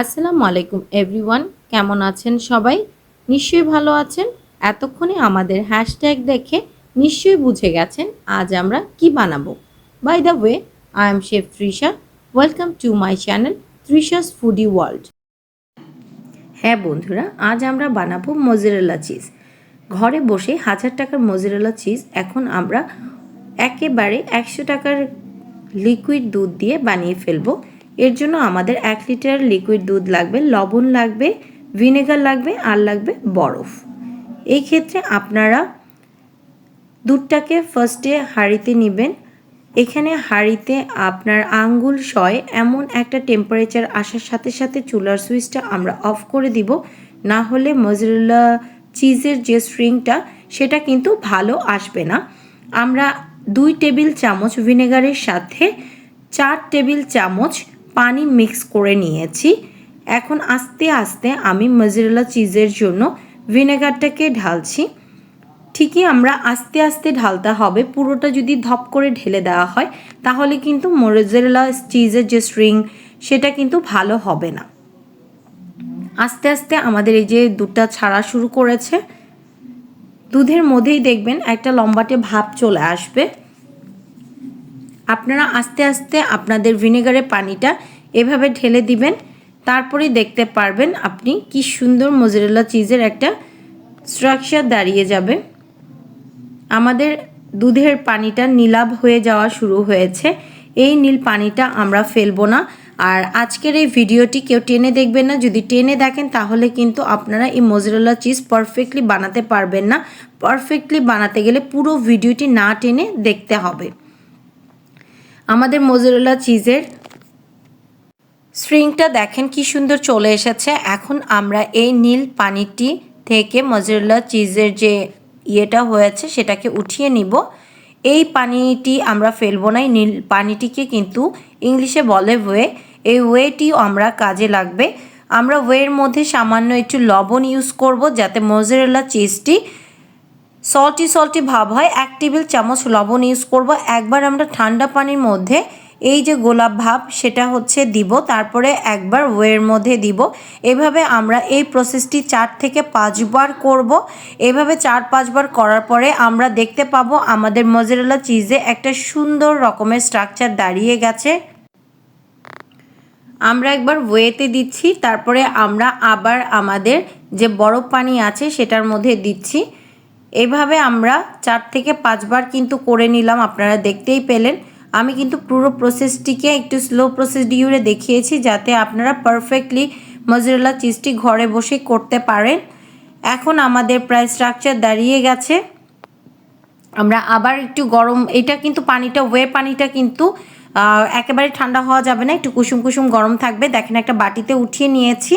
আসসালামু আলাইকুম এভরিওয়ান কেমন আছেন সবাই? নিশ্চয়ই ভালো আছেন। এতক্ষণে আমাদের হ্যাশট্যাগ দেখে নিশ্চয়ই বুঝে গেছেন আজ আমরা কি বানাবো। By the way I am chef Trisha welcome to my channel Trisha's foodie world হ্যাঁ বন্ধুরা, আজ আমরা বানাবো মজেরেলা চিজ ঘরে বসে হাজার টাকার মজেরেলা চিজ এখন আমরা একেবারে একশো টাকার লিকুইড দুধ দিয়ে বানিয়ে ফেলব। এর জন্য আমাদের এক লিটার লিকুইড দুধ লাগবে, লবণ লাগবে ভিনেগার লাগবে, আর লাগবে বরফ। এই ক্ষেত্রে আপনারা দুধটাকে ফার্স্টে হাঁড়িতে নেবেন। এখানে হাঁড়িতে আপনার আঙ্গুল সয় এমন একটা টেম্পারেচার আসার সাথে সাথে চুলার সুইচটা আমরা অফ করে দিব। না হলে মজরেলা চিজের যে স্ট্রিংটা সেটা কিন্তু ভালো আসবে না। আমরা দুই টেবিল চামচ ভিনেগারের সাথে চার টেবিল চামচ পানি মিক্স করে নিয়েছি। এখন আস্তে আস্তে আমি মজরেলা চিজের জন্য ভিনেগারটাকে ঢালছি। ঠিকই আমরা আস্তে আস্তে ঢালতে হবে, পুরোটা যদি ধপ করে ঢেলে দেওয়া হয়, তাহলে কিন্তু মজরেলা চিজের যে স্ট্রিং সেটা কিন্তু ভালো হবে না। আস্তে আস্তে আমাদের এই যে দুধটা ছাড়া শুরু করেছে, দুধের মধ্যেই দেখবেন একটা লম্বাটে ভাব চলে আসবে। আপনারা আস্তে আস্তে আপনাদের ভিনেগারের পানিটা এভাবে ঢেলে দিবেন, তারপরেই দেখতে পারবেন আপনি কি সুন্দর মজরেলা চিজের একটা স্ট্রাকচার দাঁড়িয়ে যাবে। আমাদের দুধের পানিটা নীলাভ হয়ে যাওয়া শুরু হয়েছে। এই নীল পানিটা আমরা ফেলব না। আর আজকের এই ভিডিওটি কেউ টেনে দেখবেন না। যদি টেনে দেখেন, তাহলে কিন্তু আপনারা এই মজরেলা চিজ পারফেক্টলি বানাতে পারবেন না। পারফেক্টলি বানাতে গেলে পুরো ভিডিওটি না টেনে দেখতে হবে। আমাদের মজরেলা চিজের স্ট্রিংটা দেখেন কি সুন্দর চলে এসেছে। এখন আমরা এই নীল পানিটি থেকে মজরেলা চিজের যে ইয়েটা হয়েছে, সেটাকে উঠিয়ে নিব। এই পানিটি আমরা ফেলব না নীল পানিটিকে কিন্তু ইংলিশে বলে ওয়ে। এই ওয়েটিও আমরা কাজে লাগবে। আমরা ওয়ের মধ্যে সামান্য একটু লবণ ইউজ করব যাতে মজরেলা চিজটি সল্টি সল্টি ভাব হয়। এক টেবিল চামচ লবণ ইউজ করব। একবার আমরা ঠান্ডা পানির মধ্যে এই যে গোলাপ ভাব, সেটা হচ্ছে দিব, তারপরে একবার ওয়ের মধ্যে দিব। এভাবে আমরা এই প্রসেসটি চার থেকে পাঁচবার করব। এভাবে চার পাঁচবার করার পরে আমরা দেখতে পাবো আমাদের মজরেলা চিজে একটা সুন্দর রকমের স্ট্রাকচার দাঁড়িয়ে গেছে। আমরা একবার ওয়েতে দিচ্ছি, তারপরে আমরা আবার আমাদের যে বরফ পানি আছে সেটার মধ্যে দিচ্ছি। এভাবে আমরা চার থেকে পাঁচবার কিন্তু করে নিলাম, আপনারা দেখতেই পেলেন। আমি কিন্তু পুরো প্রসেসটিকে একটু স্লো প্রসেস ডিউরে দেখিয়েছি যাতে আপনারা পারফেক্টলি মজরেলা চিজটি ঘরে বসে করতে পারেন। এখন আমাদের প্রায় স্ট্রাকচার দাঁড়িয়ে গেছে। আমরা আবার একটু গরম, এটা কিন্তু পানিটা ওয়ে পানিটা কিন্তু একেবারে ঠান্ডা হওয়া যাবে না, একটু কুসুম কুসুম গরম থাকবে। দেখেন একটা বাটিতে উঠিয়ে নিয়েছি।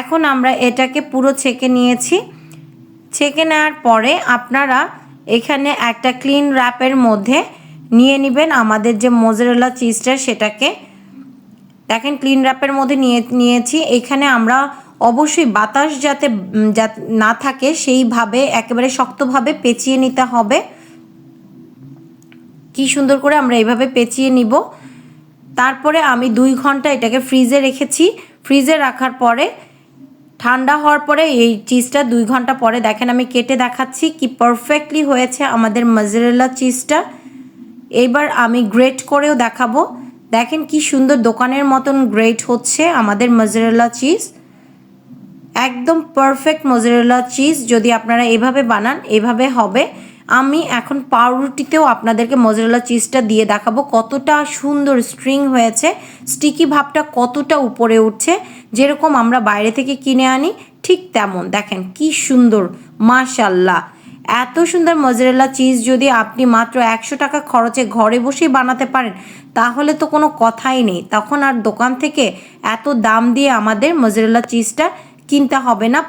এখন আমরা এটাকে পুরো ছেঁকে নিয়েছি। ছেঁকে নেওয়ার পরে আপনারা এখানে একটা ক্লিন র্যাপের মধ্যে নিয়ে নেবেন। আমাদের যে মোজরেলা চিজটা সেটাকে দেখেন ক্লিন র্যাপের মধ্যে নিয়ে, নিয়েছি। এখানে আমরা অবশ্যই বাতাস যাতে না থাকে, সেইভাবে, একেবারে শক্তভাবে পেঁচিয়ে নিতে হবে। কি সুন্দর করে আমরা এইভাবে পেঁচিয়ে নিব। তারপরে আমি দুই ঘণ্টা এটাকে ফ্রিজে রেখেছি। ফ্রিজে রাখার পরে, ঠান্ডা হওয়ার পরে এই চিজটা দুই ঘণ্টা পরে দেখেন, আমি কেটে দেখাচ্ছি কি পারফেক্টলি হয়েছে আমাদের মজরেলা চিজটা এবার আমি গ্রেট করেও দেখাবো। দেখেন কি সুন্দর দোকানের মতন গ্রেট হচ্ছে আমাদের মজরেলা চিজ একদম পারফেক্ট মজরেলা চিজ যদি আপনারা এভাবে বানান, এভাবে হবে। আমি এখন পাউরুটিতেও আপনাদেরকে মজরেলা চিজটা দিয়ে দেখাবো কতটা সুন্দর স্ট্রিং হয়েছে। স্টিকি ভাবটা কতটা উপরে উঠছে। যেরকম আমরা বাইরে থেকে কিনে আনি, ঠিক তেমন। দেখেন কি সুন্দর মাশাল্লাহ এত সুন্দর মজরেলা চিজ যদি আপনি মাত্র একশো টাকা খরচে ঘরে বসেই বানাতে পারেন, তাহলে তো কোনো কথাই নেই। তখন আর দোকান থেকে এত দাম দিয়ে আমাদের মজরেলা চিজটা কিনতে হবে না।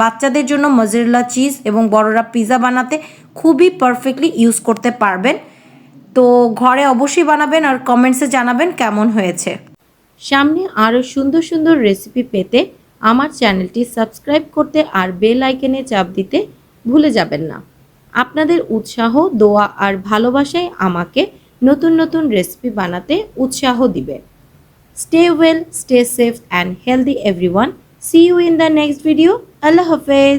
বাচ্চাদের জন্য মজরেলা চিজ এবং বড়রা পিৎজা বানাতে খুবই পারফেক্টলি ইউজ করতে পারবেন। তো ঘরে অবশ্যই বানাবেন আর কমেন্টসে জানাবেন কেমন হয়েছে। সামনে আরও সুন্দর সুন্দর রেসিপি পেতে আমার চ্যানেলটি সাবস্ক্রাইব করতে আর বেল আইকনে চাপ দিতে ভুলে যাবেন না। আপনাদের উৎসাহ, দোয়া আর ভালোবাসাই আমাকে নতুন নতুন রেসিপি বানাতে উৎসাহ দিবে। Stay well stay safe and healthy every one see you in the next video আল্লাহ হাফেজ।